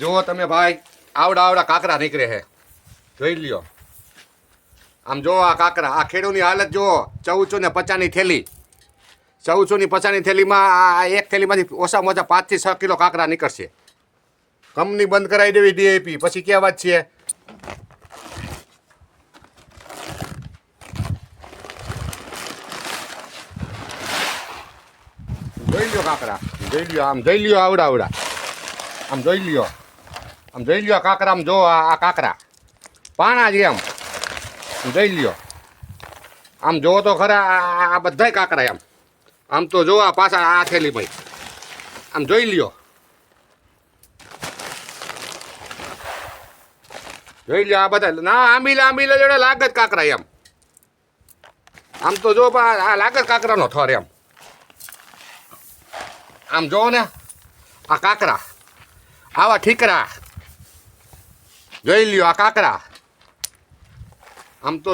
જુઓ તમે ભાઈ, આવડા આવડા કાકરા નીકળે છે. જોઈ લ્યો. આમ જુઓ આ કાકરા, આ ખેડૂની હાલત જુઓ. ચૌદસો ને પચાસની થેલી. ચૌદસો ની પચાસની થેલીમાં આ એક થેલીમાંથી ઓછામાં ઓછા પાંચથી છ કિલો કાકરા નીકળશે. કંપની બંધ કરાવી દેવી ડીએપી પછી ક્યાં વાત છે? જોઈ લ્યો કાકરા. જોઈ લ્યો, આમ જોઈ લ્યો આવડા આવડા. આમ જોઈ લ્યો. આમ જોઈ લ્યો આ કાંકરા, આમ જો આ કાંકરા. પાણા જ એમ. જોઈ લ્યો. આમ જો તો ખરા આ- બધાય કાંકરા એમ. આમ તો જો આ પાછા આ થેલી ભાઈ આમ જોઈ લ્યો. જોઈ લ્યો આ બધા ના આંબીલા આંબીલા જોડે લાગે જ કાકરા એમ. આમ તો જો પણ આ લાગે જ કાકરાનો થર એમ. આમ જો ને, આ કાંકરા. આવા ઠીકરા. જોઈ લ્યો આ કાકરા. આમ તો